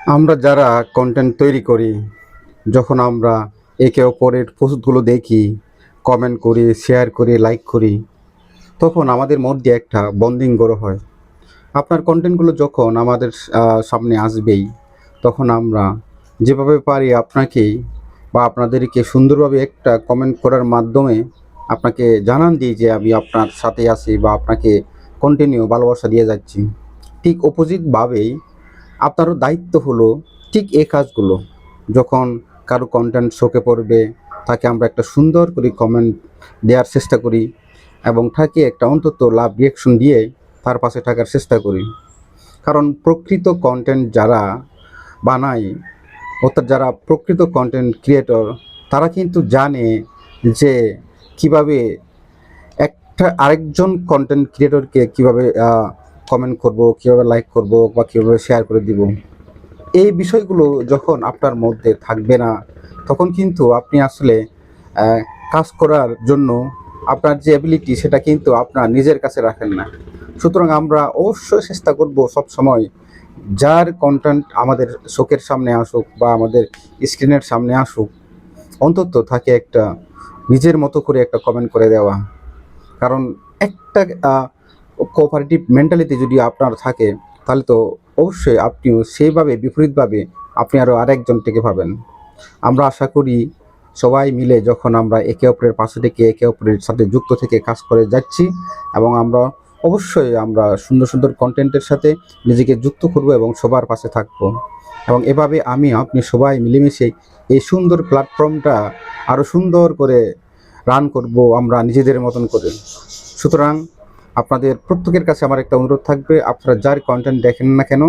আমরা যারা কন্টেন্ট তৈরি করি, যখন আমরা একে অপরের পোস্টগুলো দেখি কমেন্ট করি শেয়ার করি লাইক করি, তখন আমাদের মধ্যে একটা বন্ডিং গড়ো হয়। আপনার কন্টেন্টগুলো যখন আমাদের সামনে আসবেই, তখন আমরা যেভাবে পারি আপনাকে বা আপনাদেরকে সুন্দরভাবে একটা কমেন্ট করার মাধ্যমে আপনাকে জানান দিই যে আমি আপনার সাথে আছি বা আপনাকে কন্টিনিউ ভালোবাসা দিয়ে যাচ্ছি। ঠিক অপোজিটভাবেই আপনারও দায়িত্ব হলো ঠিক এই কাজগুলো। যখন কারও কন্টেন্ট শোকে পড়বে, তাকে আমরা একটা সুন্দর করে কমেন্ট দেওয়ার চেষ্টা করি এবং তাকে একটা অন্তত লাভ রিয়াকশন দিয়ে তার পাশে থাকার চেষ্টা করি। কারণ প্রকৃত কন্টেন্ট যারা বানায়, অর্থাৎ যারা প্রকৃত কন্টেন্ট ক্রিয়েটর তারা কিন্তু জানে যে কীভাবে একটা আরেকজন কন্টেন্ট ক্রিয়েটরকে কীভাবে কমেন্ট করব, কীভাবে লাইক করব বা কীভাবে শেয়ার করে দিব। এই বিষয়গুলো যখন আপনার মধ্যে থাকবে না, তখন কিন্তু আপনি আসলে কাজ করার জন্য আপনার যে অ্যাবিলিটি সেটা কিন্তু আপনার নিজের কাছে রাখেন না। সুতরাং আমরা অবশ্যই চেষ্টা করব সব সময় যার কন্টেন্ট আমাদের চোখের সামনে আসুক বা আমাদের স্ক্রিনের সামনে আসুক, অন্তত তাকে একটা নিজের মতো করে একটা কমেন্ট করে দেওয়া। কারণ একটা কোঅপারেটিভ মেন্টালিটি যদি আপনার থাকে, তাহলে তো অবশ্যই আপনিও সেইভাবে, বিপরীতভাবে আপনি আরও আরেকজন থেকে পাবেন আমরা আশা করি সবাই মিলে যখন আমরা একে অপরের পাশে থেকে, একে অপরের সাথে যুক্ত থেকে কাজ করে যাচ্ছি এবং আমরা অবশ্যই আমরা সুন্দর সুন্দর কন্টেন্টের সাথে নিজেকে যুক্ত করব এবং সবার পাশে থাকব। এবং এভাবে আমি, আপনি সবাই মিলেমিশে এই সুন্দর প্ল্যাটফর্মটা আরও সুন্দর করে রান করব আমরা নিজেদের মতন করে। সুতরাং আপনাদের প্রত্যেকের কাছে আমার একটা অনুরোধ থাকবে, আপনারা যার কন্টেন্ট দেখেন না কেন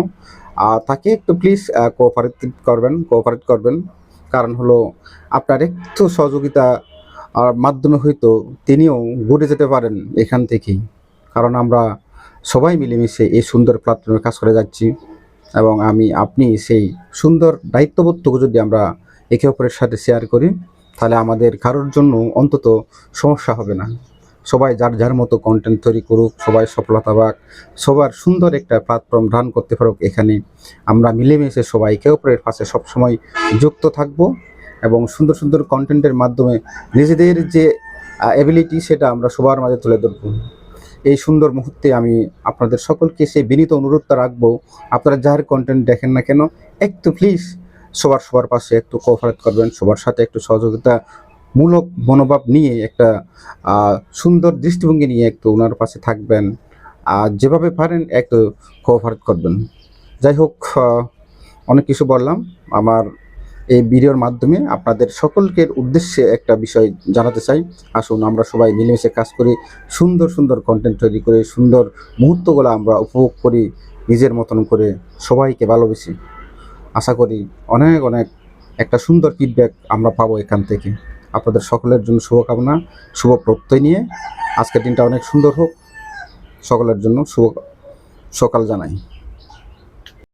তাকে একটু প্লিজ কোঅপারেট করবেন কোঅপারেট করবেন। কারণ হলো আপনার একটু সহযোগিতা মাধ্যমে হয়তো তিনিও ঘুরে যেতে পারেন এখান থেকেই। কারণ আমরা সবাই মিলেমিশে এই সুন্দর প্ল্যাটফর্মে কাজ করে যাচ্ছি এবং আমি, আপনি সেই সুন্দর দায়িত্ববোধটুকু যদি আমরা একে অপরের সাথে শেয়ার করি, তাহলে আমাদের কারোর জন্য অন্তত সমস্যা হবে না। সবাই যার যার মতো কন্টেন্ট তৈরি করুক, সবাই সফলতা পাক, সবার সুন্দর একটা প্ল্যাটফর্ম রান করতে পারুক এখানে। আমরা মিলেমিশে সবাই একে অপরের পাশে সবসময় যুক্ত থাকব এবং সুন্দর সুন্দর কন্টেন্টের মাধ্যমে নিজেদের যে অ্যাবিলিটি সেটা আমরা সবার মাঝে তুলে ধরবো। এই সুন্দর মুহূর্তে আমি আপনাদের সকলকে সেই বিনীত অনুরোধটা রাখব, আপনারা যার কন্টেন্ট দেখেন না কেন, একটু প্লিজ সবার সবার পাশে একটু কোঅপারেট করবেন, সবার সাথে একটু সহযোগিতা মূলক মনোভাব নিয়ে একটা সুন্দর দৃষ্টিভঙ্গি নিয়ে একটু ওনার পাশে থাকবেন। আর যেভাবে পারেন একটু কোঅপারেট করবেন। যাই হোক অনেক কিছু বললাম। আমার এই ভিডিওর মাধ্যমে আপনাদের সকলকে উদ্দেশ্যে একটা বিষয় জানাতে চাই। আসুন, আমরা সবাই মিলেমিশে কাজ করি, সুন্দর সুন্দর কন্টেন্ট তৈরি করে, সুন্দর মুহূর্তগুলো আমরা উপভোগ করি, নিজের মতন করে সবাইকে ভালোবেসি। আশা করি অনেক অনেক একটা সুন্দর ফিডব্যাক আমরা পাবো এখান থেকে। আপনাদের সকলের জন্য শুভকামনা, শুভ প্রত্যয় নিয়ে। আজকের দিনটা অনেক সুন্দর হোক। সকলের জন্য শুভ সকাল জানাই।